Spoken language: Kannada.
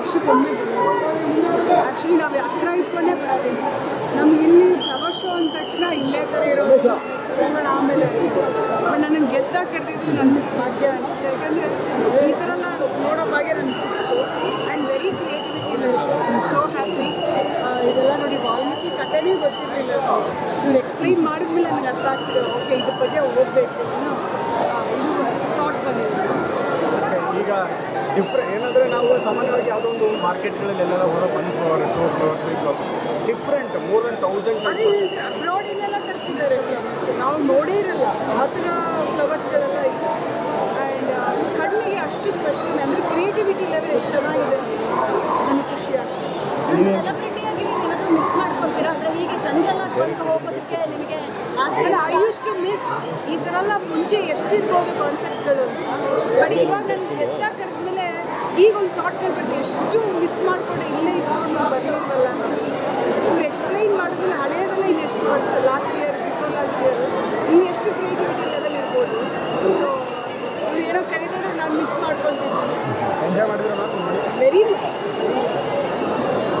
ವರ್ಷಕ್ಕೊಮ್ಮೆ ಬರೋದು ಆ್ಯಕ್ಚುಲಿ ನಾವು ಹತ್ರ ಇಟ್ಕೊಂಡೇ ಬರೋದಿಲ್ಲ ನಮ್ಗೆ ಇಲ್ಲಿ ಫ್ಲವರ್ ಶೋ ಅಂದ ತಕ್ಷಣ ಇಲ್ಲೇ ಥರ ಇರೋದು. ಆಮೇಲೆ ಬಟ್ ನನಗೆ ಗೆಸ್ಟ್ ಆಗಿ ಕರೆದಿದ್ದು ನನ್ನ ಭಾಗ್ಯ ಅನಿಸುತ್ತೆ. ಯಾಕಂದರೆ ಈ ಥರ ಎಲ್ಲ ನೋಡೋ ಭಾಗ್ಯ ನನಗೆ ಸಿಕ್ತು ಆ್ಯಂಡ್ ವೆರಿ ಕ್ರಿಯೇಟಿವಿಟಿ ಇದೆ ಸೋ ಹ್ಯಾಪಿ ಇದೆಲ್ಲ ನೋಡಿ ವಾಲ್ಮೀಕಿ ಕಥೆನೇ ಗೊತ್ತಿರಲಿಲ್ಲ. ಇವ್ರು ಎಕ್ಸ್ಪ್ಲೈನ್ ಮಾಡಿದ್ಮೇಲೆ ನನಗೆ ಅರ್ಥ ಆಗ್ತಿದೆ. ಓಕೆ ಇದ್ರ ಬಗ್ಗೆ ಓದಬೇಕು ಅನ್ನೋ ಇದು ಥಾಟ್ ಬಂದಿದೆ. ಈಗ ಡಿಫ್ರೆ ನಾವು ಸಾಮಾನ್ಯವಾಗಿ ಯಾವುದೋ ಒಂದು ಮಾರ್ಕೆಟ್ಗಳಲ್ಲಿ ಎಲ್ಲರ ಹೊರ one flower two flower different more than thousand ಅದೇ ಅಬ್ರಾಡಿನೆಲ್ಲ ತರಿಸಿದ್ದಾರೆ ಫ್ಲವರ್ಸ್ ನಾವು ನೋಡೇ ಇರಲ್ಲ ಆ ಥರ ಫ್ಲವರ್ಸ್ಗಳೆಲ್ಲ ಇದೆ. ಆ್ಯಂಡ್ ಕಣ್ಣಿಗೆ ಅಷ್ಟು ಸ್ಪೆಷಲ್ ಅಂದರೆ ಕ್ರಿಯೇಟಿವಿಟಿ ಲೆವೆಲ್ ಎಷ್ಟು ಚೆನ್ನಾಗಿದೆ. ನನಗೆ ಖುಷಿ ಆಗ್ತದೆ. ಒಂದು ಸೆಲೆಬ್ರಿಟಿಯಾಗಿ ನೀವು ಏನಾದರೂ ಮಿಸ್ ಮಾಡ್ಕೊತೀರಾ? ಅಂದರೆ ಹೀಗೆ ಜನರೆಲ್ಲ ಬಂದು ಹೋಗೋದಕ್ಕೆ ನಿಮಗೆ ಆಸೆ ಐ ಯೂಸ್ ಟು ಮಿಸ್ ಈ ಥರ ಎಲ್ಲ ಮುಂಚೆ ಎಷ್ಟಿರ್ಬೋದು ಕಾನ್ಸೆಪ್ಟ್ಗಳು ಬಟ್ ಇವಾಗ ನನಗೆ ಗೆಸ್ಟಾಗಿ ಥಾಟ್ಗಳು ಬರ್ತದೆ ಎಷ್ಟು ಮಿಸ್ ಮಾಡ್ಕೊಂಡು ಇಲ್ಲೇ ಇದ್ಕೊಂಡು ಬರ್ಲಿಲ್ವಲ್ಲ ಇವ್ರು ಎಕ್ಸ್ಪ್ಲೈನ್ ಮಾಡಿದ್ಮೇಲೆ ಹಳೆಯದೆಲ್ಲ ಇನ್ನು ಎಷ್ಟು ವರ್ಷ last year before last year ಇನ್ನು ಎಷ್ಟು ಕ್ರಿಯೇಟಿವಿಟಿ ಲೆವೆಲ್ ಇರ್ಬೋದು. ಸೊ ಇವ್ರು ಏನೋ ಕರೀತಿದ್ರೆ ನಾನು ಮಿಸ್ ಮಾಡ್ಕೊಂಡು ವೆರಿ ಮಚ್